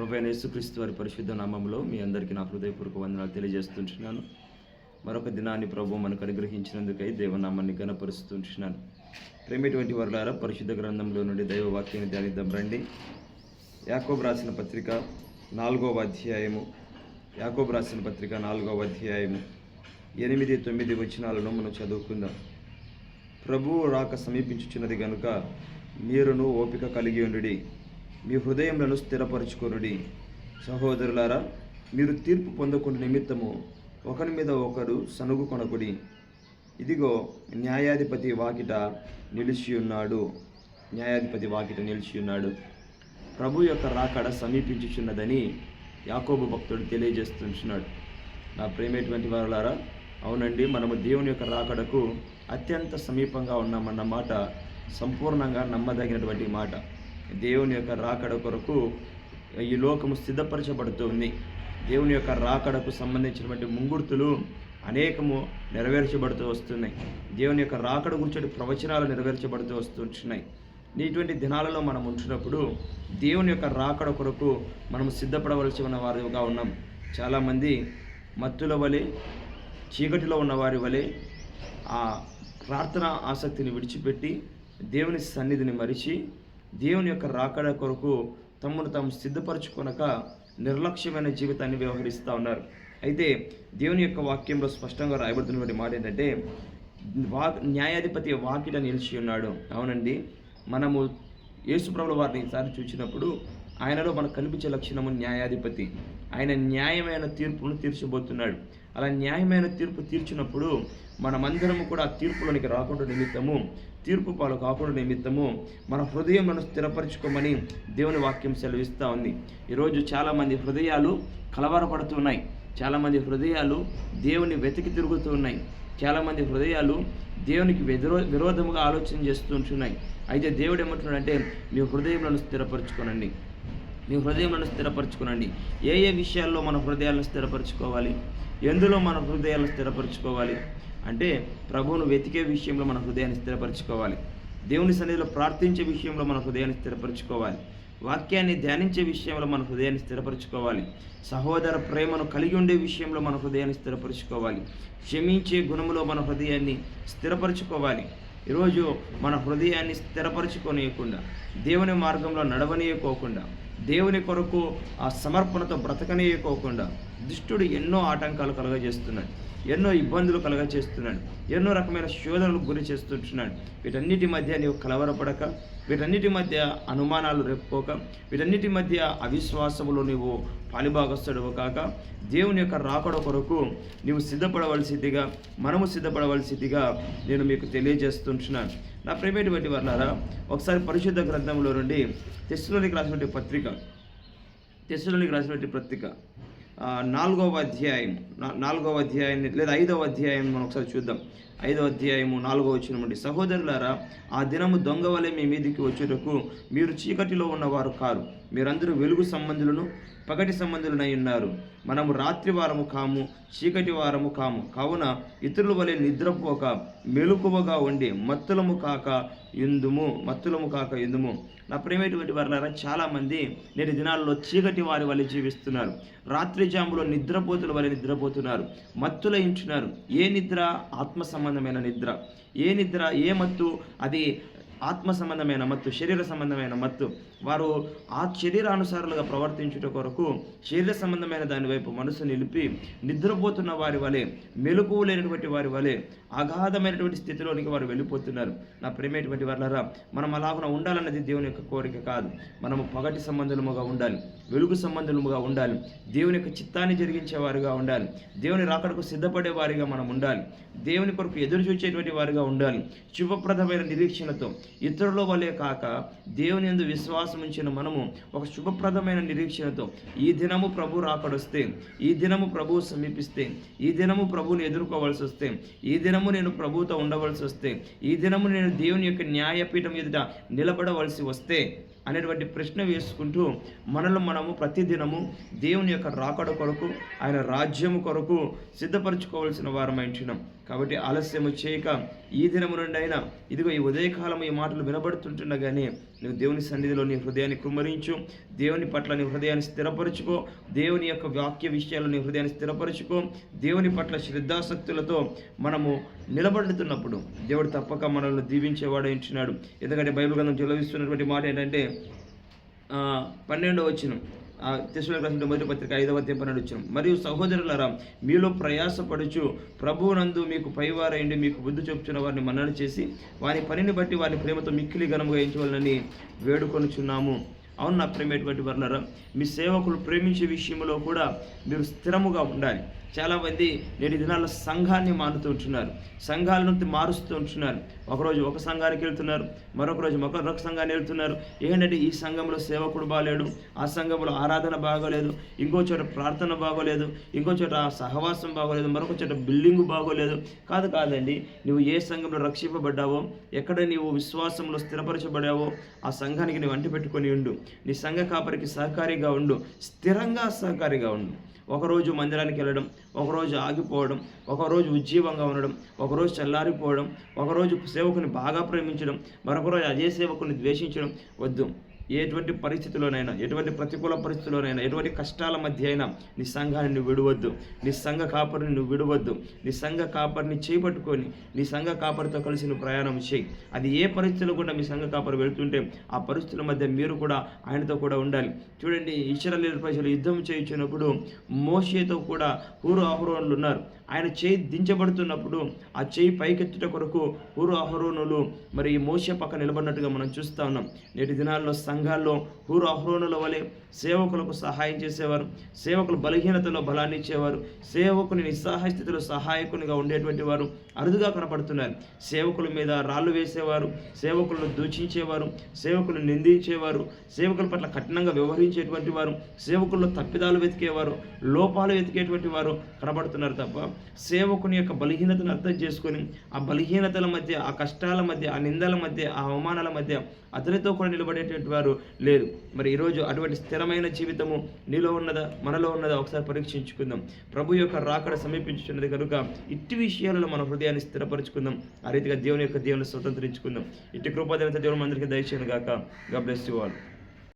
ప్రభు యేసుక్రీస్తు వారి పరిశుద్ధ నామంలో మీ అందరికీ నా హృదయపూర్వక వందనాలు తెలియజేస్తుంటున్నాను. మరొక దినాన్ని ప్రభు మనకు అనుగ్రహించినందుకై దేవనామాన్ని గణపరుస్తుంటున్నాను ప్రేమటువంటి వర్లారా పరిశుద్ధ గ్రంథంలో నుండి దైవవాక్యాన్ని ధ్యానిద్దాం రండి. యాకోబ్ రాసిన పత్రిక నాలుగవ అధ్యాయము. యాకోబ్ రాసిన పత్రిక నాలుగవ అధ్యాయము. ఎనిమిది తొమ్మిది వచనాలను మనం చదువుకుందాం. ప్రభువు రాక సమీపించుచున్నది గనుక మీరును ఓపిక కలిగి ఉండి మీ హృదయములను స్థిరపరచుకొనుడి. సహోదరులారా మీరు తీర్పు పొందకుండా నిమిత్తము ఒకరి మీద ఒకరు సనుగు కొనకుడి. ఇదిగో న్యాయాధిపతి వాకిట నిలిచి ఉన్నాడు. న్యాయాధిపతి వాకిట నిలిచి ఉన్నాడు. ప్రభు యొక్క రాకడ సమీపించుచున్నదని యాకోబు భక్తుడు తెలియజేస్తున్నాడు నా ప్రేమేటువంటి వారులారా అవునండి మనము దేవుని యొక్క రాకడకు అత్యంత సమీపంగా ఉన్నామన్న మాట సంపూర్ణంగా నమ్మదగినటువంటి మాట. దేవుని యొక్క రాకడ కొరకు ఈ లోకము సిద్ధపరచబడుతుంది. దేవుని యొక్క రాకడకు సంబంధించినటువంటి ముంగుర్తులు అనేకము నెరవేర్చబడుతూ వస్తున్నాయి. దేవుని యొక్క రాకడ గురించి ప్రవచనాలు నెరవేర్చబడుతూ వస్తున్నాయి ఇటువంటి దినాలలో మనం ఉంచినప్పుడు దేవుని యొక్క రాకడ కొరకు మనం సిద్ధపడవలసి ఉన్న వారిగా ఉన్నాం. చాలామంది మత్తుల వలె చీకటిలో ఉన్న వారి వలె ఆ ప్రార్థన ఆసక్తిని విడిచిపెట్టి దేవుని సన్నిధిని మరిచి దేవుని యొక్క రాకడ కొరకు తమను తాము సిద్ధపరచుకొనక నిర్లక్ష్యమైన జీవితాన్ని వ్యవహరిస్తూ ఉన్నారు. అయితే దేవుని యొక్క వాక్యంలో స్పష్టంగా రాయబడుతున్నటువంటి మాట ఏంటంటే వా న్యాయాధిపతి వాకిట నిలిచి ఉన్నాడు. అవునండి. మనము యేసుప్రభుల వారిని ఈసారి చూసినప్పుడు ఆయనలో మనకు కనిపించే లక్షణము న్యాయాధిపతి. ఆయన న్యాయమైన తీర్పును తీర్చబోతున్నాడు. అలా న్యాయమైన తీర్పు తీర్చినప్పుడు మనమందరము కూడా తీర్పులోనికి రాకుండా నిమిత్తము తీర్పు పాలు కాకుండా నిమిత్తము మన హృదయమును స్థిరపరచుకోమని దేవుని వాక్యం సెలవిస్తూ ఉంది. ఈరోజు చాలామంది హృదయాలు కలవరపడుతున్నాయి. చాలామంది హృదయాలు దేవుని వెతికి తిరుగుతూ ఉన్నాయి చాలామంది హృదయాలు దేవునికి విరో విరోధముగా ఆలోచన చేస్తుంటున్నాయి. అయితే దేవుడు ఏమంటున్నాడంటే మీ హృదయములను స్థిరపరచుకోనండి. మీ హృదయములను స్థిరపరచుకోనండి. ఏ ఏ విషయాల్లో మన హృదయాలను స్థిరపరచుకోవాలి? ఎందులో మన హృదయాలను స్థిరపరచుకోవాలి? అంటే ప్రభువును వెతికే విషయంలో మన హృదయాన్ని స్థిరపరచుకోవాలి. దేవుని సన్నిధిలో ప్రార్థించే విషయంలో మన హృదయాన్ని స్థిరపరచుకోవాలి. వాక్యాన్ని ధ్యానించే విషయంలో మన హృదయాన్ని స్థిరపరచుకోవాలి. సహోదర ప్రేమను కలిగి ఉండే విషయంలో మన హృదయాన్ని స్థిరపరచుకోవాలి. క్షమించే గుణములో మన హృదయాన్ని స్థిరపరచుకోవాలి. ఈరోజు మన హృదయాన్ని స్థిరపరచుకోనియకుండా దేవుని మార్గంలో నడవనీయకోకుండా దేవుని కొరకు ఆ సమర్పణతో బ్రతకనీయకోకుండా దుష్టుడు ఎన్నో ఆటంకాలు కలుగజేస్తున్నాడు. ఎన్నో ఇబ్బందులు కలగజేస్తున్నాడు. ఎన్నో రకమైన శోధనలకు గురి చేస్తుంటున్నాడు. వీటన్నిటి మధ్య నీవు కలవరపడక వీటన్నిటి మధ్య అనుమానాలు రేపుకోక వీటన్నిటి మధ్య అవిశ్వాసములో నీవు పాలిభాగస్తుడవు కాక దేవుని యొక్క రాకడ కొరకు నీవు సిద్ధపడవలసిందిగా మనము సిద్ధపడవలసిందిగా నేను మీకు తెలియజేస్తుంటున్నాను. నా ప్రైవేట్ వంటి వర్లారా ఒకసారి పరిశుద్ధ గ్రంథంలో నుండి తెస్సులోనికి రాసినటువంటి పత్రిక తెస్సులోనికి రాసినటువంటి పత్రిక. నాలుగవ అధ్యాయం నాలుగవ అధ్యాయాన్ని లేదా ఐదవ అధ్యాయం మనం ఒకసారి చూద్దాం. ఐదవ అధ్యాయము నాలుగవ వచ్చినటువంటి సహోదరులారా ఆ దినము దొంగ వలె మీ మీదికి వచ్చేటకు మీరు చీకటిలో ఉన్నవారు కారు. మీరందరూ వెలుగు సంబంధులను పగటి సంబంధులనై ఉన్నారు. మనము రాత్రి వారము కాము చీకటి వారము కాము. కావున ఇతరుల వలె నిద్రపోక మెలకువగా ఉండి మత్తులము కాక ఎందుము మత్తులము కాక ఎందుము నా ప్రేమేటువంటి వారులారా చాలామంది నేటి దినాల్లో చీకటి వారి వలె జీవిస్తున్నారు. రాత్రి జాములో నిద్రపోతుల వలె నిద్రపోతున్నారు. మత్తుల ఇంచున్నారు. ఏ నిద్ర? ఆత్మ సంబంధమైన నిద్ర. ఏ నిద్ర? ఏ మత్తు? అది ఆత్మ సంబంధమైన మత్తు శరీర సంబంధమైన మత్తు. వారు ఆ శరీరానుసారులుగా ప్రవర్తించుట కొరకు శరీర సంబంధమైన దాని వైపు మనసు నిలిపి నిద్రపోతున్న వారి వలె మెలకువ లేనటువంటి వారి వలె అగాధమైనటువంటి స్థితిలోనికి వారు వెళ్ళిపోతున్నారు. నా ప్రేమేటువంటి వారులరా మనం అలాగున ఉండాలన్నది దేవుని యొక్క కోరిక కాదు. మనము పగటి సంబంధముగా ఉండాలి వెలుగు సంబంధముగా ఉండాలి దేవుని యొక్క చిత్తాన్ని జరిగించేవారుగా ఉండాలి దేవుని రాకడకు సిద్ధపడే వారిగా మనం ఉండాలి దేవుని కొరకు ఎదురు చూచేటువంటి వారిగా ఉండాలి శుభప్రదమైన నిరీక్షణతో ఇతరుల వలె కాక దేవుని ఎందు విశ్వాసం ఉంచిన మనము ఒక శుభప్రదమైన నిరీక్షణతో ఈ దినము ప్రభు రాకడొస్తే ఈ దినము ప్రభువు సమీపిస్తే ఈ దినము ప్రభువుని ఎదుర్కోవాల్సి వస్తే ఈ దినము నేను ప్రభువుతో ఉండవలసి వస్తే ఈ దినము నేను దేవుని యొక్క న్యాయపీఠం ఎదుట నిలబడవలసి వస్తే అనేటువంటి ప్రశ్న వేసుకుంటూ మనలో మనము ప్రతిదినము దేవుని యొక్క రాకడ కొరకు ఆయన రాజ్యము కొరకు సిద్ధపరచుకోవాల్సిన వారమైంటున్నాం కాబట్టి ఆలస్యము చేయక ఈ దినము నుండి అయినా ఇదిగో ఈ ఉదయకాలం ఈ మాటలు వినబడుతుంటుండగానే నువ్వు దేవుని సన్నిధిలో నీ హృదయాన్ని కుమ్మరించు. దేవుని పట్ల నీ హృదయాన్ని స్థిరపరచుకో. దేవుని యొక్క వాక్య విషయాలు నీ హృదయాన్ని స్థిరపరచుకో. దేవుని పట్ల శ్రద్ధాసక్తులతో మనము నిలబడుతున్నప్పుడు దేవుడు తప్పక మనల్ని దీవించేవాడు ఎంచున్నాడు ఎందుకంటే బైబిల్ గ్రంథం చెలవిస్తున్నటువంటి మాట ఏంటంటే ఆ, పన్నెండవ వచ్చిన తెసులకు రాసిన మొదటి పత్రిక ఐదవ అధ్యాయం పన్నెండు వచ్చిన మరియు సహోదరులరా మీలో ప్రయాసపడుచు ప్రభువునందు మీకు పైవారైండి మీకు బుద్ధి చెప్పుచున్న వారిని మన్నన చేసి వారి పనిని బట్టి వారిని ప్రేమతో మిక్కిలి ఘనముగా ఎంచవాలని వేడుకొనుచున్నాము. అవును నా ప్రేమేటువంటి వర్ణరా మీ సేవకులు ప్రేమించే విషయంలో కూడా మీరు స్థిరముగా ఉండాలి. చాలామంది నేటి దినాల్లో సంఘాన్ని మారుతూ ఉంటున్నారు. సంఘాలను మారుస్తూ ఉంటున్నారు. ఒకరోజు ఒక సంఘానికి వెళ్తున్నారు. మరొక రోజు మరొక సంఘాన్ని వెళ్తున్నారు. ఏంటంటే ఈ సంఘంలో సేవకుడు బాగాలేడు. ఆ సంఘంలో ఆరాధన బాగోలేదు. ఇంకో చోట ప్రార్థన బాగోలేదు. ఇంకో చోట సహవాసం బాగోలేదు. మరొక చోట బిల్డింగ్ బాగోలేదు. కాదు కాదండి నువ్వు ఏ సంఘంలో రక్షింపబడ్డావో ఎక్కడ నీవు విశ్వాసంలో స్థిరపరచబడావో ఆ సంఘానికి నీవు అంటి పెట్టుకొని ఉండు. నీ సంఘ కాపరికి సహకారిగా ఉండు. స్థిరంగా సహకారిగా ఉండు. ఒకరోజు మందిరానికి వెళ్ళడం ఒకరోజు ఆగిపోవడం ఒకరోజు ఉజ్జీవంగా ఉండడం ఒకరోజు చల్లారిపోవడం ఒకరోజు సేవకుని బాగా ప్రేమించడం మరొక రోజు సేవకుని ద్వేషించడం వద్దు. ఎటువంటి పరిస్థితుల్లోనైనా ఎటువంటి ప్రతికూల పరిస్థితిలోనైనా ఎటువంటి కష్టాల మధ్య అయినా నీ సంఘాన్ని నువ్వు విడవద్దు. నీ సంఘ కాపరిని నువ్వు విడవద్దు. నీ సంఘ కాపరిని చేపట్టుకొని నీ సంఘ కాపరితో కలిసి నువ్వు ప్రయాణం చేయి. అది ఏ పరిస్థితులు కూడా మీ సంఘ కాపరి వెళ్తుంటే ఆ పరిస్థితుల మధ్య మీరు కూడా ఆయనతో కూడా ఉండాలి. చూడండి ఇస్రాయేల్ ప్రజలు యుద్ధం చేయించినప్పుడు మోషేతో కూడా హూరు ఆహ్రోనులు ఉన్నారు. ఆయన చేయి దించబడుతున్నప్పుడు ఆ చేయి పైకెత్తుట కొరకు హూరు ఆహ్రోనులు మరి ఈ మోషే పక్క నిలబడినట్టుగా మనం చూస్తా ఉన్నాం. నేటి దినాల్లో సంఘ సంఘాల్లో హూరు వలె సేవకులకు సహాయం చేసేవారు సేవకులు బలహీనతలో బలాన్ని ఇచ్చేవారు సేవకుని నిస్సహాయ స్థితిలో సహాయకునిగా ఉండేటువంటి వారు అరుదుగా కనపడుతున్నారు సేవకుల మీద రాళ్ళు వేసేవారు సేవకులను దూషించేవారు సేవకులను నిందించేవారు సేవకుల పట్ల కఠినంగా వ్యవహరించేటువంటి వారు సేవకుల్లో తప్పిదాలు వెతికేవారు లోపాలు వెతికేటువంటి వారు కనబడుతున్నారు తప్ప సేవకుని యొక్క బలహీనతను అర్థం చేసుకొని ఆ బలహీనతల మధ్య ఆ కష్టాల మధ్య ఆ నిందల మధ్య ఆ అవమానాల మధ్య అతనితో కూడా నిలబడేటువంటి వారు లేరు. మరి ఈరోజు అటువంటి స్థిరమైన జీవితము నీలో ఉన్నదా? మనలో ఉన్నదా? ఒకసారి పరీక్షించుకుందాం. ప్రభు యొక్క రాకడ సమీపించున్నది కనుక ఇట్టి విషయాలలో మన హృదయాన్ని స్థిరపరచుకుందాం. ఆ రీతిగా దేవుని యొక్క దేవుని స్వతంత్రించుకుందాం. ఇట్టి కృపాదేవత దేవుని అందరికీ దయచేయను గాక గా బ్లెస్ యూ ఆల్